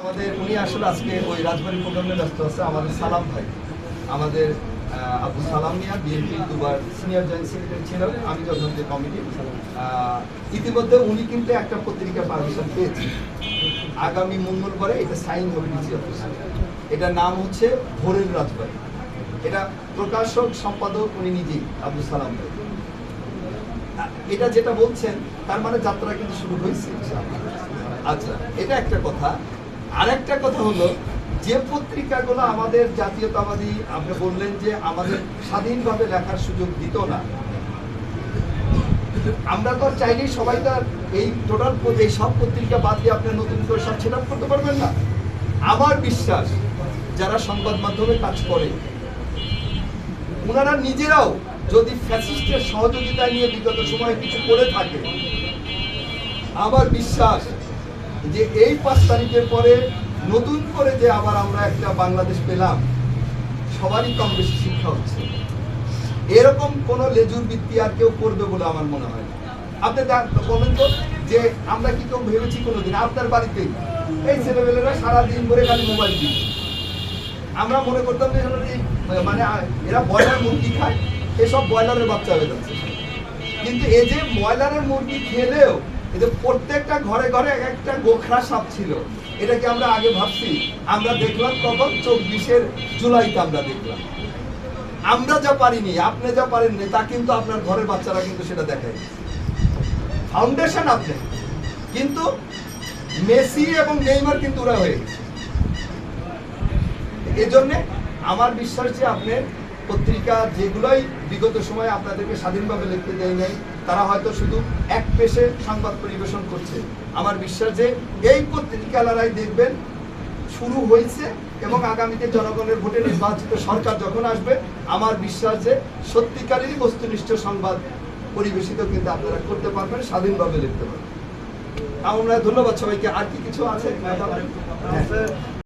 আমাদের, উনি আসলে আজকে ওই রাজবাড়ি প্রোগ্রামে ব্যস্ত আছে, আমাদের সালাম ভাই। আমাদের আবু সালাম মিয়া, বিএনপি দুবার সিনিয়র জয়েন্ট সেক্রেটারি ছিলেন, আমি যখন যে কমিটি ইতিমধ্যে উনি কিন্তু একটা পত্রিকা পারমিশন পেয়েছেন। আগামী মঙ্গলবারে এটা সাইন হবে ডিসি অফিসে। এটা নাম হচ্ছে ভোরের রাজবাড়ি। এটা প্রকাশক, সম্পাদক উনি নিজেই, আবু সালাম ভাই। এটা যেটা বলছেন, তার মানে যাত্রা কিন্তু শুরু হয়েছে আচ্ছা এটা একটা কথা। আরেকটা কথা হলো, যে পত্রিকাগুলো আমাদের জাতীয়তাবাদী, আপনি বললেন যে আমাদের স্বাধীনভাবে লেখার সুযোগ দিত না। আমরা তো চাইলেই সবাই তো আর এই টোটাল এই সব পত্রিকা বাদ দিয়ে আপনি নতুন করে সব সেট করতে পারবেন না। আমার বিশ্বাস, যারা সংবাদ মাধ্যমে কাজ করে ওনারা নিজেরাও যদি ফ্যাসিস্টের সহযোগিতা নিয়ে বিগত সময়ে কিছু করে থাকে, আমার বিশ্বাস যে এই পাঁচ তারিখের পরে নতুন করে যে আবার আমরা একটা বাংলাদেশ পেলাম, সবারই কম বেশি শিক্ষা হচ্ছে। এরকম কোন লেজুর বৃত্তি আর কেউ করবে বলে আমার মনে হয়। আপনি বলেন তো যে আমরা কি কেউ ভেবেছি কোনোদিন? আপনার বাড়িতেই। এই ছেলেমেয়েরা সারাদিন ধরে খালি মোবাইল দিচ্ছে আমরা মনে করতাম যে মানে এরা ব্রয়লার মুরগি খায়, এসব ব্রয়লারের বাচ্চা হয়ে যাচ্ছে। কিন্তু এই যে ব্রয়লারের মুরগি খেলেও এদের প্রত্যেকটা ঘরে ঘরে এক একটা গোখরা সাপ ছিল। এটা কি আমরা আগে ভাবছি? আমরা দেখলাম তখন চব্বিশের জুলাইতে আমরা দেখলাম। আমরা যা পারিনি, আপনি যা পারেননি, তা কিন্তু আপনার ঘরের বাচ্চারা কিন্তু সেটা দেখায় ফাউন্ডেশন আপনি। কিন্তু মেসি এবং নেইমার কিন্তু ওরা হয়ে গেছে। এজন্য আমার বিশ্বাস যে আপনি পত্রিকা যেগুলোই বিগত সময়ে আপনাদেরকে স্বাধীনভাবে লিখতে দেয় নাই তারা হয়তো শুধু এক পেশে সংবাদ পরিবেশন করছে। আমার বিশ্বাস যে এই পত্রিকালারাই দেখবেন শুরু হয়েছে এবং আগামীতে জনগণের ভোটে নির্বাচিত সরকার যখন আসবে আমার বিশ্বাস যে সত্যিকারেরই বস্তুনিষ্ঠ সংবাদ পরিবেশিত কিন্তু আপনারা করতে পারবেন স্বাধীনভাবে লিখতে পারবেন। আমরা ধন্যবাদ সবাইকে। আর কি কিছু আছে?